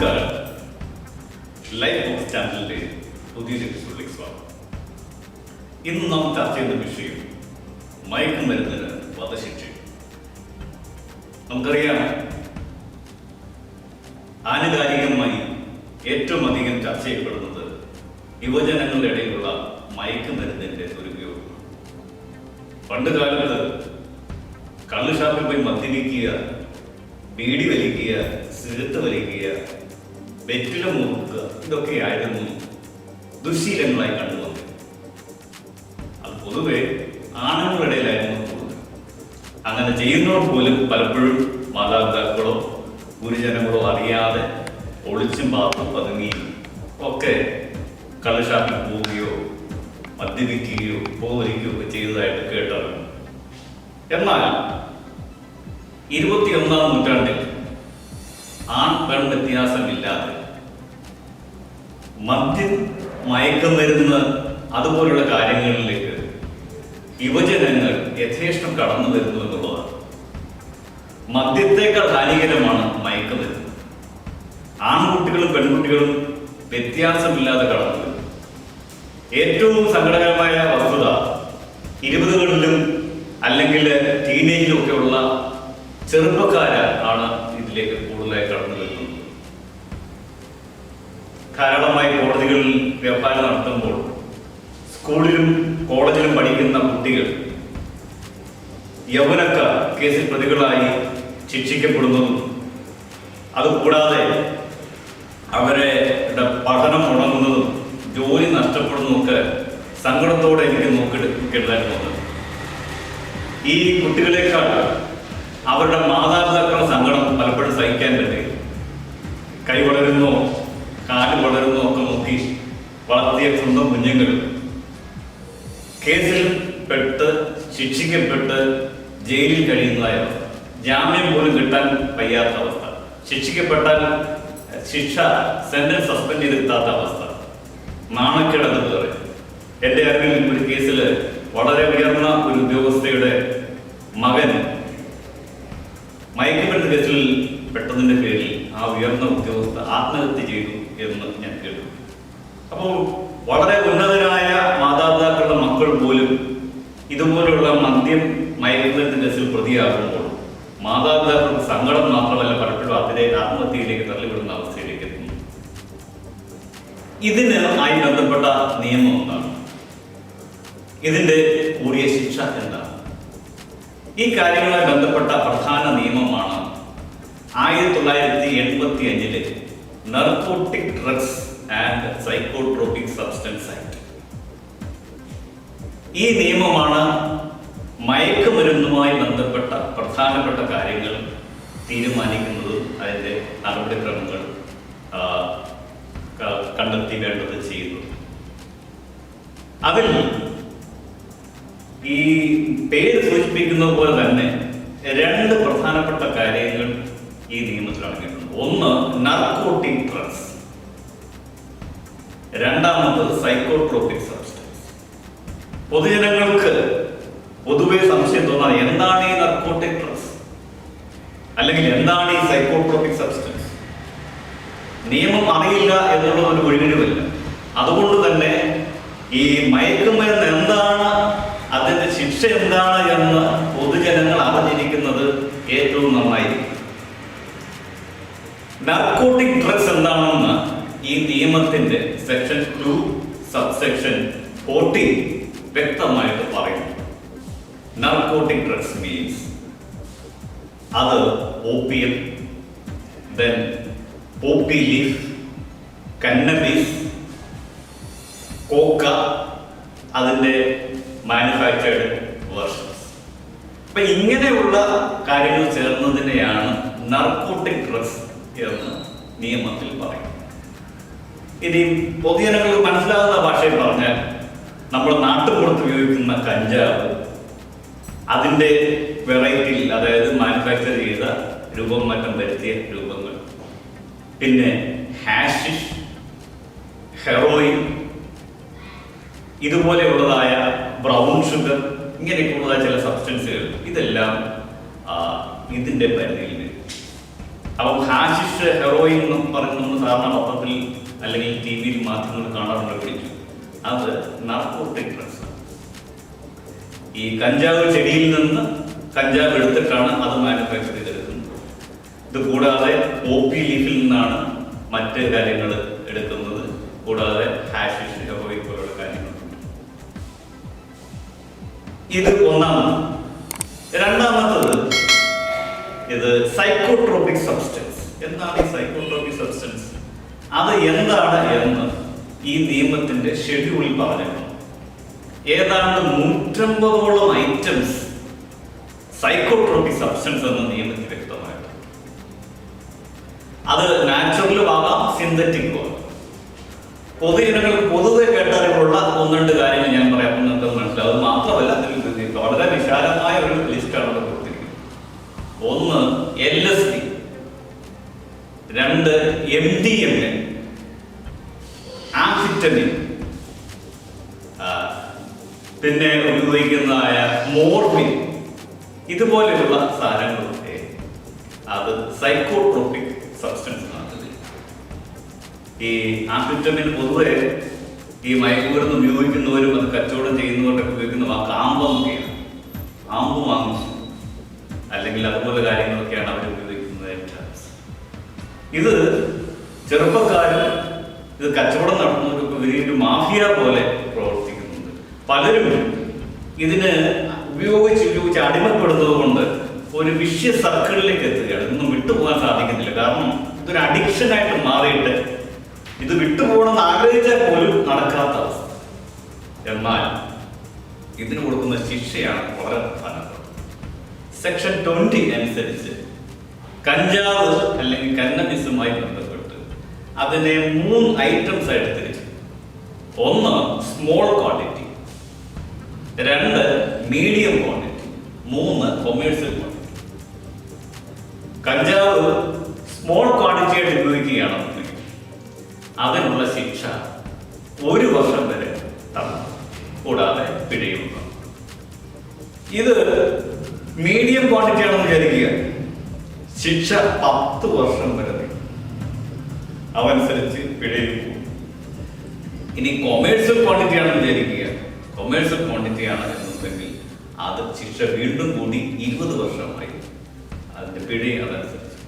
നമസ്കാരം. Life of ചാനലിന്റെ പുതിയൊരു എപ്പിസോഡിലേക്ക് സ്വാഗതം. ഇന്ന് നാം ചർച്ച ചെയ്യുന്ന വിഷയം മയക്കുമരുന്നിന് വധശിക്ഷ. നമുക്കറിയാം ആനുകാലികമായി ഏറ്റവും അധികം ചർച്ച ചെയ്യപ്പെടുന്നത് യുവജനങ്ങളുടെ ഇടയിലുള്ള മയക്കുമരുന്നിന്റെ ദുരുപയോഗമാണ് പണ്ട് കാലത്ത് കള്ളുഷാപ്പിൽ പോയി മദ്യപിക്കുക ബീഡി വലിക്കുക സിഗരറ്റ് വലിക്കുക വെറ്റില മുറുക്കുക ഇതൊക്കെയായിരുന്നു ദുശീലങ്ങളായി കണ്ടുവന്നത്. അത് പൊതുവെ ആണുങ്ങളുടെ അങ്ങനെ ചെയ്യുന്നവർ പോലും പലപ്പോഴും മാതാപിതാക്കളോ ഗുരുജനങ്ങളോ അറിയാതെ ഒളിച്ചും പാത്തും പതുങ്ങിയും ഒക്കെ കള്ളഷാപ്പിൽ പോവുകയോ മദ്യപിക്കുകയോ പോവരിക്കുകയോ ഒക്കെ ചെയ്തതായിട്ട് കേട്ടറിഞ്ഞു. എന്നാൽ ഇരുപത്തിയൊന്നാം നൂറ്റാണ്ടിൽ ആൺ പെൺ വ്യത്യാസമില്ലാതെ മദ്യം മയക്കുമരുന്ന് അതുപോലുള്ള കാര്യങ്ങളിലേക്ക് യുവജനങ്ങൾ യഥേഷ്ടം കടന്നു വരുന്നു എന്നുള്ളതാണ്. മദ്യത്തേക്കാൾ ഹാനികരമാണ് മയക്കുമരുന്ന് ആൺകുട്ടികളും പെൺകുട്ടികളും വ്യത്യാസമില്ലാതെ കടന്നു വരുന്നു. ഏറ്റവും സങ്കടകരമായ വസ്തുത ഇരുപതുകളിലും അല്ലെങ്കിൽ ടീനേജിലും ഒക്കെ ഉള്ള ചെറുപ്പക്കാരാണ് ഇതിലേക്ക് കൂടുതലായി കടന്നു ധാരാളമായി കോടതികളിൽ വ്യാപാരം നടത്തുമ്പോൾ സ്കൂളിലും കോളേജിലും പഠിക്കുന്ന കുട്ടികൾ യൗവനക്കാർ കേസിൽ പ്രതികളായി ശിക്ഷിക്കപ്പെടുന്നതും അതുകൂടാതെ അവരുടെ പഠനം മുടങ്ങുന്നതും ജോലി നഷ്ടപ്പെടുന്നതൊക്കെ സങ്കടത്തോടെ എനിക്ക് നോക്കിയെടുക്കേണ്ടതായിട്ട് ഈ കുട്ടികളെക്കാൾ അവരുടെ മാതാപിതാക്കളുടെ സങ്കടം പലപ്പോഴും സഹിക്കാൻ പറ്റി കൈ വളരുന്നോ കാൽ ഒക്കെ നോക്കി വളർത്തിയ സ്വന്തം കുഞ്ഞുങ്ങൾ. കേസിൽ പെട്ട് ശിക്ഷിക്കപ്പെട്ട് ജയിലിൽ കഴിയുന്നതായ? അവസ്ഥ ജാമ്യം പോലും കിട്ടാൻ വയ്യാത്ത അവസ്ഥ. ശിക്ഷിക്കപ്പെട്ടാൽ ശിക്ഷ സെന്റൻസ് സസ്പെൻഡ് ചെയ്തെത്താത്ത അവസ്ഥ. നാണക്കേടെന്ന് പറയും. എന്റെ അറിവിൽ ഒരു കേസിൽ വളരെ ഉയർന്ന ഒരു ഉദ്യോഗസ്ഥയുടെ മകൻ മയക്കുമരുന്ന് കേസിൽ പെട്ടതിന്റെ പേരിൽ ആ ഉയർന്ന ഉദ്യോഗസ്ഥ ആത്മഹത്യ ചെയ്തു. എന്ന് ഞാൻ കേട്ടു. അപ്പോൾ വളരെ ഉന്നതരായ മാതാപിതാക്കളുടെ മക്കൾ പോലും ഇതുപോലുള്ള മദ്യം മയക്കുന്നതിന്റെ കേസിൽ പ്രതിയാകുമ്പോൾ മാതാപിതാക്കൾക്ക് സങ്കടം മാത്രമല്ല പലപ്പോഴും അതിനെ ആത്മഹത്യയിലേക്ക് തള്ളിവിടുന്ന അവസ്ഥയിലേക്ക് എത്തുന്നു. ഇതിന് ആയി ബന്ധപ്പെട്ട നിയമം എന്താണ്? ഇതിന്റെ കൂടിയ ശിക്ഷ എന്താണ്? ഈ കാര്യങ്ങളുമായി ബന്ധപ്പെട്ട പ്രധാന നിയമമാണ് ആയിരത്തി തൊള്ളായിരത്തി എൺപത്തി അഞ്ചിലെ narcotic drugs and psychotropic substance act ഈ നിയമമാണ് മയക്കുമരുന്നുമായി ബന്ധപ്പെട്ട പ്രധാനപ്പെട്ട കാര്യങ്ങൾ തീരുമാനിക്കുന്നതും അതിന്റെ നടപടിക്രമങ്ങൾ കണ്ടെത്തി വേണ്ടത് ചെയ്യുന്നു അതിൽ ഈ പേര് സൂചിപ്പിക്കുന്നത് പോലെ തന്നെ രണ്ട് പ്രധാനപ്പെട്ട കാര്യങ്ങൾ ഈ നിയമത്തിൽ അടങ്ങിയിട്ടുണ്ട് ഒന്ന് നർക്കോട്ടിക് ഡ്രഗ്സ് രണ്ടാമത് സൈക്കോട്രോപിക് സബ്സ്റ്റൻസ് പൊതുജനങ്ങൾക്ക് പൊതുവെ സംശയം തോന്നാൻ എന്താണ് ഈ നർക്കോട്ടിക് ഡ്രഗ്സ് അല്ലെങ്കിൽ എന്താണ് ഈ സൈക്കോട്രോപിക് സബ്സ്റ്റൻസ് നിയമം അറിയില്ല എന്നുള്ള ഒരു ഒഴികഴിവല്ല അതുകൊണ്ട് തന്നെ ഈ മയക്കുമരുന്ന് എന്താണ് അതിന്റെ ശിക്ഷ എന്താണ് എന്ന് പൊതുജനങ്ങൾ അറിഞ്ഞിരിക്കുന്നത് ഏറ്റവും നന്നായിരിക്കും. നർക്കോട്ടിക് ഡ്രഗ്സ് എന്താണെന്ന് ഈ നിയമത്തിന്റെ സെക്ഷൻ ടു സബ്സെക്ഷൻ ഫോർട്ടീൻ വ്യക്തമായിട്ട് പറയുന്നു. നർക്കോട്ടിക് ഡ്രഗ്സ് മീൻസ് അത് opium then poppy leaf cannabis coca അതിന്റെ മാനുഫാക്ചേർഡ് വേർഷൻസ് അപ്പൊ ഇങ്ങനെയുള്ള കാര്യങ്ങൾ ചേർന്നതിനെയാണ് നർക്കോട്ടിക് ഡ്രഗ്സ് എന്ന് നിയമത്തിൽ പറയും. ഇനി പൊതുജനങ്ങൾക്ക് മനസ്സിലാകുന്ന ഭാഷയിൽ പറഞ്ഞാൽ നമ്മൾ നാട്ടുപുറത്ത് ഉപയോഗിക്കുന്ന കഞ്ചാവ് അതിന്റെ വെറൈറ്റിയിൽ അതായത് മാനുഫാക്ചർ ചെയ്ത രൂപം മാറ്റം വരുത്തിയ രൂപങ്ങൾ. പിന്നെ ഹാഷിഷ് ഹെറോയിൻ ഇതുപോലെയുള്ളതായ ബ്രൗൺ ഷുഗർ ഇങ്ങനെയൊക്കെയുള്ളതായ ചില സബ്സ്റ്റൻസുകൾ ഇതെല്ലാം ഇതിന്റെ പരിധിയിൽ അപ്പം ഹാഷിഷ് ഹെറോയിൻ എന്ന് പറയുന്നത് സാധാരണ പത്രത്തിൽ അല്ലെങ്കിൽ ടി വിയിൽ മാധ്യമങ്ങൾ കാണാറുണ്ട് പിടിക്കും അത് നാർക്കോട്ടിക് ഡ്രഗ്സ് ഈ കഞ്ചാവ് ചെടിയിൽ നിന്ന് കഞ്ചാവ് എടുത്തിട്ടാണ് അത് മാനുഫാക്ചർ ചെയ്തെടുക്കുന്നത്. ഇത് കൂടാതെ പോപ്പി ലീഫിൽ നിന്നാണ് മറ്റ് കാര്യങ്ങൾ എടുക്കുന്നത്. കൂടാതെ ഹാഷിഷ് ഹെറോയിൻ പോലുള്ള കാര്യങ്ങളുണ്ട് ഇത് ഒന്നാമത് രണ്ടാമത്തത് ഇത് സൈക്കോട്രോപിക് സബ്സ്റ്റൻസ് എന്താണ് ഈ സൈക്കോട്രോപിക് സബ്സ്റ്റൻസ് അത് എന്താണ് എന്ന് ഈ നിയമത്തിന്റെ ഷെഡ്യൂളിൽ പറഞ്ഞിട്ടുണ്ട്. ഏതാണ്ട് നൂറ്റമ്പതോളം ഐറ്റംസ് സൈക്കോട്രോപിക് സബ്സ്റ്റൻസ് എന്ന നിയമത്തിൽ വ്യക്തമായിട്ട് അത് നാച്ചുറലും ആകാം സിന്തറ്റിക്കും ആകാം. പൊതുജനങ്ങൾക്ക് പൊതുവെ കേട്ടറിവുള്ള ഒന്ന് രണ്ട് കാര്യങ്ങൾ ഞാൻ പറയാം. നിങ്ങൾക്ക് മനസ്സിലാവും. മാത്രമല്ല അതിൽ വളരെ വിശാലമായ ഒരു ലിസ്റ്റാണ് ഒന്ന് എൽ എസ് ഡി രണ്ട് M D M A amphetamine പിന്നെ ഉപയോഗിക്കുന്നതായ മോർഫിൻ ഇതുപോലെയുള്ള സാധനങ്ങളൊക്കെ അത് സൈക്കോട്രോപിക് സബ്സ്റ്റൻസ് ആണ്. ഈ ആംഫിറ്റമിൻ പൊതുവെ ഈ മയക്കുമരുന്ന് ഉപയോഗിക്കുന്നവരും അത് കച്ചവടം ചെയ്യുന്നവരൊക്കെ ഉപയോഗിക്കുന്ന വാക്ക് ആമ്പമൊക്കെയാണ് ആമ്പ് വാങ്ങിച്ചു അല്ലെങ്കിൽ അതുപോലെ കാര്യങ്ങളൊക്കെയാണ് അവർ ഉപയോഗിക്കുന്നത്. ഇത് ചെറുപ്പക്കാരും ഇത് കച്ചവടം നടത്തുന്നവർക്ക് വലിയൊരു മാഫിയ പോലെ പ്രവർത്തിക്കുന്നുണ്ട്. പലരും ഇതിന് ഉപയോഗിച്ച് ഉപയോഗിച്ച് അടിമപ്പെടുന്നത് കൊണ്ട് ഒരു വിഷ്യ സർക്കിളിലേക്ക് എത്തുകയാണ്. ഇതൊന്നും വിട്ടുപോകാൻ സാധിക്കുന്നില്ല. കാരണം ഇതൊരു അഡിക്ഷനായിട്ട് മാറിയിട്ട് ഇത് വിട്ടുപോകണമെന്ന് ആഗ്രഹിച്ചാൽ പോലും നടക്കാത്ത അവസ്ഥ. എന്നാൽ ഇതിന് കൊടുക്കുന്ന ശിക്ഷയാണ് വളരെ പ്രധാനപ്പെട്ടത് സെക്ഷൻ ട്വന്റി അനുസരിച്ച് കഞ്ചാവ് അല്ലെങ്കിൽ കന്നബിസുമായി ബന്ധപ്പെട്ട് അതിനെ മൂന്ന് ഐറ്റംസ് ആയിട്ട് തിരിച്ചു. ഒന്ന് സ്മോൾ ക്വാണ്ടിറ്റി രണ്ട് മീഡിയം ക്വാണ്ടിറ്റി മൂന്ന് കൊമേഴ്സ്യൽ ക്വാണ്ടിറ്റി കഞ്ചാവ് സ്മോൾ ക്വാണ്ടിറ്റി ആയിട്ട് ഉപയോഗിക്കുകയാണെന്നുണ്ടെങ്കിൽ അതിനുള്ള ശിക്ഷ ഒരു വർഷം വരെ തന്നു കൂടാതെ പിഴയുണ്ട് ഇത് മീഡിയം ക്വാണ്ടിറ്റി ആണെന്ന് വിചാരിക്കുക. ശിക്ഷ പത്ത് വർഷം വരെ അവനുസരിച്ച് പിഴയും ഇനി കൊമേഴ്സ്യൽ ക്വാണ്ടിറ്റി ആണെന്ന് വിചാരിക്കുക. കൊമേഴ്സ്യൽ ക്വാണ്ടിറ്റി ആണ് എന്നുണ്ടെങ്കിൽ അത് ശിക്ഷ വീണ്ടും കൂടി ഇരുപത് വർഷമായി. അതിന്റെ പിഴ അതനുസരിച്ച്.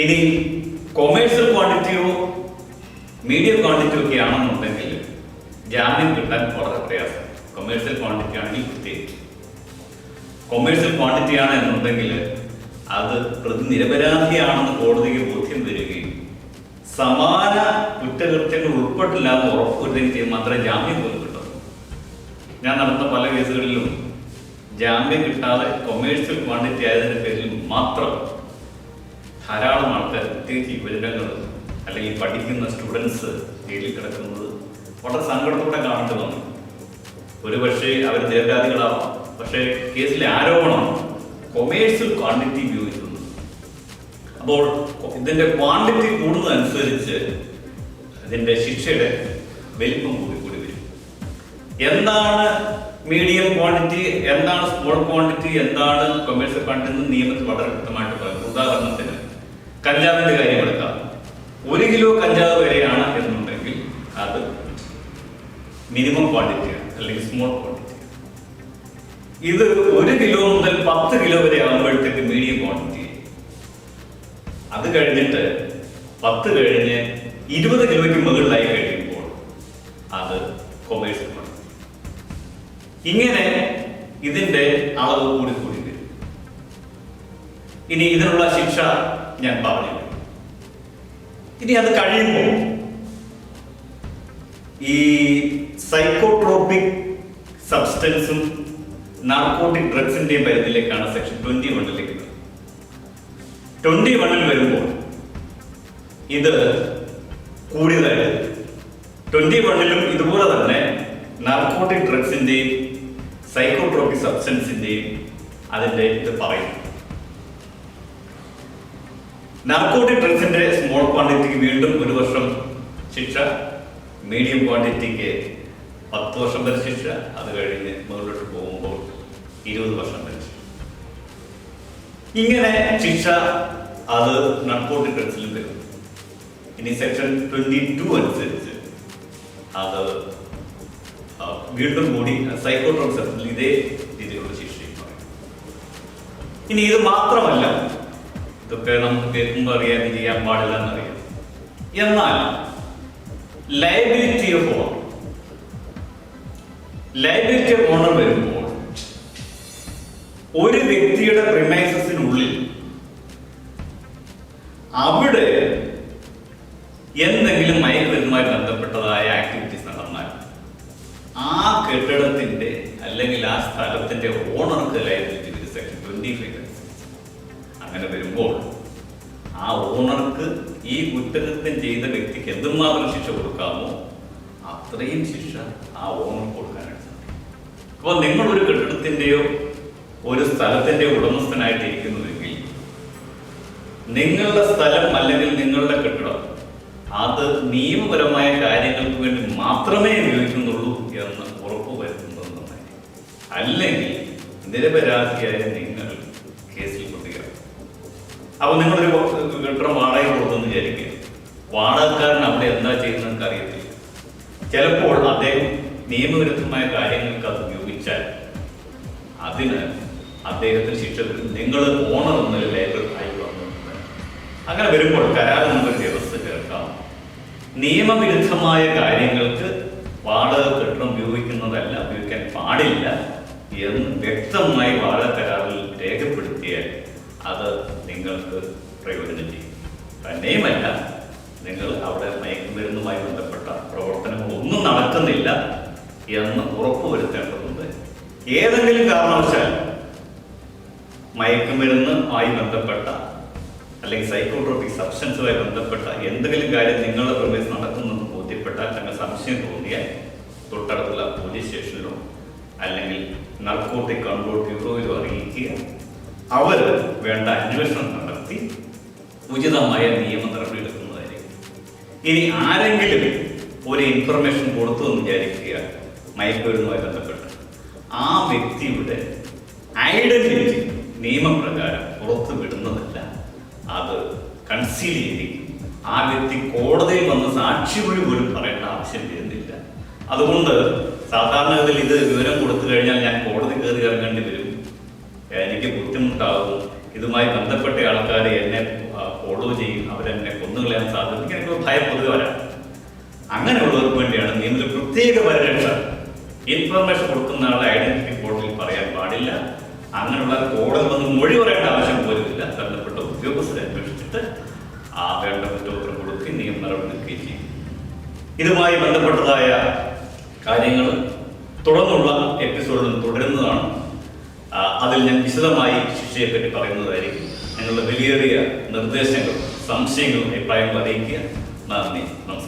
ഇനി കൊമേഴ്സ്യൽ ക്വാണ്ടിറ്റിയോ മീഡിയം ക്വാണ്ടിറ്റിയോ ഒക്കെ ആണെന്നുണ്ടെങ്കിൽ ജാമ്യം കിട്ടാൻ വളരെ പ്രയാസം. കൊമേഴ്സ്യൽ ക്വാണ്ടിറ്റി ആണെങ്കിൽ പ്രത്യേകിച്ച്. കൊമേഴ്സ്യൽ ക്വാണ്ടിറ്റി ആണ് എന്നുണ്ടെങ്കിൽ അത് പ്രതി നിരപരാധിയാണെന്ന് കോടതിക്ക് ബോധ്യം വരികയും സമാന കുറ്റകൃത്യങ്ങൾ ഉൾപ്പെട്ടില്ല എന്ന് ഉറപ്പുവരുത്തുകയും ചെയ്യും. മാത്രമേ ജാമ്യം പോലും കിട്ടും ഞാൻ നടന്ന പല കേസുകളിലും ജാമ്യം കിട്ടാതെ കൊമേഴ്സ്യൽ ക്വാണ്ടിറ്റി ആയതിന്റെ പേരിൽ മാത്രം ധാരാളം ആൾക്കാർ പ്രത്യേകിച്ച് യുവജനങ്ങൾ അല്ലെങ്കിൽ പഠിക്കുന്ന സ്റ്റുഡൻസ് ജയിലിൽ കിടക്കുന്നത് വളരെ സങ്കടത്തോടെ കാണേണ്ടി വന്നു. ഒരുപക്ഷെ അവർ നിരപരാധികളാവാം പക്ഷേ കേസിലെ ആരോപണം കൊമേഴ്സ്യൽ ക്വാണ്ടിറ്റി ഉപയോഗിക്കുന്നു അപ്പോൾ ഇതിന്റെ ക്വാണ്ടിറ്റി കൂടുന്നതനുസരിച്ച് ഇതിന്റെ ശിക്ഷയുടെ വലിപ്പം കൂടി കൂടി വരും. എന്താണ് മീഡിയം ക്വാണ്ടിറ്റി എന്താണ് സ്മോൾ ക്വാണ്ടിറ്റി എന്താണ് കൊമേഴ്സ്യൽ ക്വാണ്ടിറ്റി എന്ന് നിയമത്തിൽ വളരെ വ്യക്തമായിട്ട് പറയുന്നു. ഉദാഹരണത്തിന് കഞ്ചാവിന്റെ കാര്യം എടുക്കാം. ഒരു കിലോ കഞ്ചാവ് വരെയാണ് എന്നുണ്ടെങ്കിൽ അത് മിനിമം ക്വാണ്ടിറ്റിയാണ് അല്ലെങ്കിൽ സ്മോൾ ഇത് ഒരു കിലോ മുതൽ പത്ത് കിലോ വരെ ആകുമ്പോഴത്തേക്ക് മീഡിയം ക്വാണ്ടിറ്റി അത് കഴിഞ്ഞിട്ട് പത്ത് കഴിഞ്ഞ് ഇരുപത് കിലോയ്ക്ക് മുകളിലായി കഴിയുമ്പോൾ അത് കൊമേഴ്സ്യൽ ക്വാണ്ടിറ്റി ഇങ്ങനെ ഇതിന്റെ അളവ് കൂടി കൂടി വരും. ഇനി ഇതിനുള്ള ശിക്ഷ ഞാൻ പറഞ്ഞു ഇനി അത് കഴിയുമ്പോൾ ഈ സൈക്കോട്രോപിക് സബ്സ്റ്റൻസും നാർക്കോട്ടിക് ഡ്രഗ്സിന്റെയും പരിധിയിലേക്കാണ് സെക്ഷൻ ട്വന്റി വണ്ണിലേക്ക് ട്വന്റി വണ്ണിൽ വരുമ്പോൾ ഇത് കൂടിയതായിട്ട് ട്വന്റി വണ്ണിലും ഇതുപോലെ തന്നെ നാർക്കോട്ടിക് ഡ്രഗ്സിന്റെയും സൈക്കോട്രോപിക് സബ്സ്റ്റൻസിന്റെയും അതിന്റെ ഇത് പറയുന്നു. നാർക്കോട്ടിക് ഡ്രഗ്സിന്റെ സ്മോൾ ക്വാണ്ടിറ്റിക്ക് വീണ്ടും ഒരു വർഷം ശിക്ഷ മീഡിയം ക്വാണ്ടിറ്റിക്ക് പത്ത് വർഷം വരെ ശിക്ഷ അത് കഴിഞ്ഞ് മുകളിലോട്ട് പോകുമ്പോൾ ഇരുപത് വർഷം വരെ ഇങ്ങനെ ശിക്ഷ അത് നർക്കോട്ടിക് ഡ്രഗ്സിലും വരും. ഇനി സെക്ഷൻ ട്വന്റി ടു അനുസരിച്ച് അത് വീണ്ടും കൂടി സൈക്കോട്രോൺ സെക്ഷനിൽ ഇതേ രീതിയിലുള്ള ശിക്ഷയും പറയും. ഇനി ഇത് മാത്രമല്ല ഇതൊക്കെ നമുക്ക് കേൾക്കുമ്പോൾ അറിയാൻ ഇത് ചെയ്യാൻ പാടില്ല എന്നറിയാം. എന്നാൽ liability of owner liability of owner വരുമ്പോൾ ഒരു വ്യക്തിയുടെ പ്രിമൈസസിനുള്ളിൽ അവിടെ എന്തെങ്കിലും മയക്കുമരുന്നുമായി ബന്ധപ്പെട്ടതായ ആക്ടിവിറ്റീസ് നടന്നാൽ ആ കെട്ടിടത്തിന്റെ അല്ലെങ്കിൽ ആ സ്ഥലത്തിന്റെ ഓണർക്ക് ലയബിലിറ്റി വരും സെക്ഷൻ ട്വന്റി ഫൈവ് അങ്ങനെ വരുമ്പോൾ ആ ഓണർക്ക് ഈ കുറ്റകൃത്യം ചെയ്ത വ്യക്തിക്ക് എന്തുമാത്രം ശിക്ഷ കൊടുക്കാമോ അത്രയും ശിക്ഷ ആ ഓണർ കൊടുക്കാനായിട്ട് സാധിക്കും. അപ്പോൾ നിങ്ങൾ ഒരു കെട്ടിടത്തിന്റെയോ ഒരു സ്ഥലത്തിന്റെ ഉടമസ്ഥനായിട്ടിരിക്കുന്നുവെങ്കിൽ നിങ്ങളുടെ സ്ഥലം അല്ലെങ്കിൽ നിങ്ങളുടെ കെട്ടിടം അത് നിയമപരമായ കാര്യങ്ങൾക്ക് വേണ്ടി മാത്രമേ ഉപയോഗിക്കുന്നുള്ളൂ എന്ന് ഉറപ്പുവരുത്തുന്നത് നന്നായിരിക്കും. അല്ലെങ്കിൽ നിരപരാധിയായ നിങ്ങൾ കേസിൽ പ്രതികരണം അപ്പൊ നിങ്ങളൊരു കെട്ടിടം വാടക കൊടുത്തെന്ന് വിചാരിക്കുക. വാടകക്കാരൻ അവിടെ എന്താ ചെയ്യുന്നതെന്ന് അറിയത്തില്ല ചിലപ്പോൾ അദ്ദേഹം നിയമവിരുദ്ധമായ കാര്യങ്ങൾക്ക് അത് ഉപയോഗിച്ചാൽ അതിന് അദ്ദേഹത്തിന് ശിക്ഷ വരും നിങ്ങൾ ഓണർ എന്നൊരു ലേബർ ആയി വന്നിട്ടുണ്ട്. അങ്ങനെ വരുമ്പോൾ കരാറിൽ നിന്നൊരു വ്യവസ്ഥ ചേർക്കാം. നിയമവിരുദ്ധമായ കാര്യങ്ങൾക്ക് വാടക കെട്ടിടം ഉപയോഗിക്കുന്നതല്ല ഉപയോഗിക്കാൻ പാടില്ല എന്ന് വ്യക്തമായി വാടക കരാറിൽ രേഖപ്പെടുത്തിയാൽ അത് നിങ്ങൾക്ക് പ്രയോജനം ചെയ്യും. തന്നെയുമല്ല നിങ്ങൾ അവിടെ മയക്കുമരുന്നുമായി ബന്ധപ്പെട്ട പ്രവർത്തനങ്ങളൊന്നും നടക്കുന്നില്ല എന്ന് ഉറപ്പുവരുത്തേണ്ടതുണ്ട്. ഏതെങ്കിലും കാരണവശാൽ മയക്കുമരുന്നുമായി ബന്ധപ്പെട്ട അല്ലെങ്കിൽ സൈക്കോട്രോപിക് സബ്സ്റ്റൻസുമായി ബന്ധപ്പെട്ട എന്തെങ്കിലും കാര്യം നിങ്ങളുടെ പ്രവേശനം നടക്കുന്നെന്ന് ബോധ്യപ്പെട്ടാൽ തന്നെ സംശയം തോന്നിയാൽ തൊട്ടടുത്തുള്ള പോലീസ് സ്റ്റേഷനിലോ അല്ലെങ്കിൽ നർക്കോട്ടിക് കൺട്രോൾ ബ്യൂറോയിലോ അറിയിക്കുക. അവർ വേണ്ട അന്വേഷണം നടത്തി ഉചിതമായ നിയമ നടപടി എടുക്കുന്നതായിരിക്കും. ഇനി ആരെങ്കിലും ഒരു ഇൻഫർമേഷൻ കൊടുത്തു എന്ന് വിചാരിക്കുക മയക്കുമരുന്നുമായി ബന്ധപ്പെട്ട്. ആ വ്യക്തിയുടെ ഐഡന്റിറ്റി നിയമപ്രകാരം പുറത്തു വിടുന്നതല്ല. അത് കൺസീൽ ചെയ്തിരിക്കും. ആ വ്യക്തി കോടതിയിൽ വന്ന് സാക്ഷിമൊഴി പോലും പറയേണ്ട ആവശ്യം വരുന്നില്ല. അതുകൊണ്ട് സാധാരണഗതിയിൽ ഇത് വിവരം കൊടുത്തു കഴിഞ്ഞാൽ ഞാൻ കോടതി കയറി ഇറങ്ങേണ്ടി വരും. എനിക്ക് ബുദ്ധിമുട്ടാകും. ഇതുമായി ബന്ധപ്പെട്ട ആൾക്കാർ എന്നെ ഫോളോ ചെയ്യും. അവരെന്നെ കൊന്നുകളയാൻ സാധ്യത എനിക്ക് ഭയം പൊതുവെ വരാം. അങ്ങനെയുള്ളവർക്ക് വേണ്ടിയാണ് നിയമത്തിൽ പ്രത്യേക പരിരക്ഷ ഇൻഫർമേഷൻ കൊടുക്കുന്ന ആളെ ഐഡന്റിറ്റി കോഡിൽ പറയാൻ പാടില്ല. അങ്ങനെയുള്ള കോടതി മൊഴി പറയേണ്ട ആവശ്യം പോലുമില്ല. ബന്ധപ്പെട്ട ഉദ്യോഗസ്ഥരെ അന്വേഷിച്ചിട്ട് ആ വേണ്ട ഉത്തരം കൊടുക്കുകയും നിയമ നടപടി എടുക്കുകയും ചെയ്യും. ഇതുമായി ബന്ധപ്പെട്ടതായ കാര്യങ്ങൾ തുടർന്നുള്ള എപ്പിസോഡിൽ തുടരുന്നതാണ്. അതിൽ ഞാൻ വിശദമായി ശിക്ഷയെ പറ്റി പറയുന്നതായിരിക്കും. നിങ്ങളുടെ വിലയേറിയ നിർദ്ദേശങ്ങളും സംശയങ്ങളും അഭിപ്രായങ്ങളും അറിയിക്കുക. നന്ദി. നമസ്കാരം.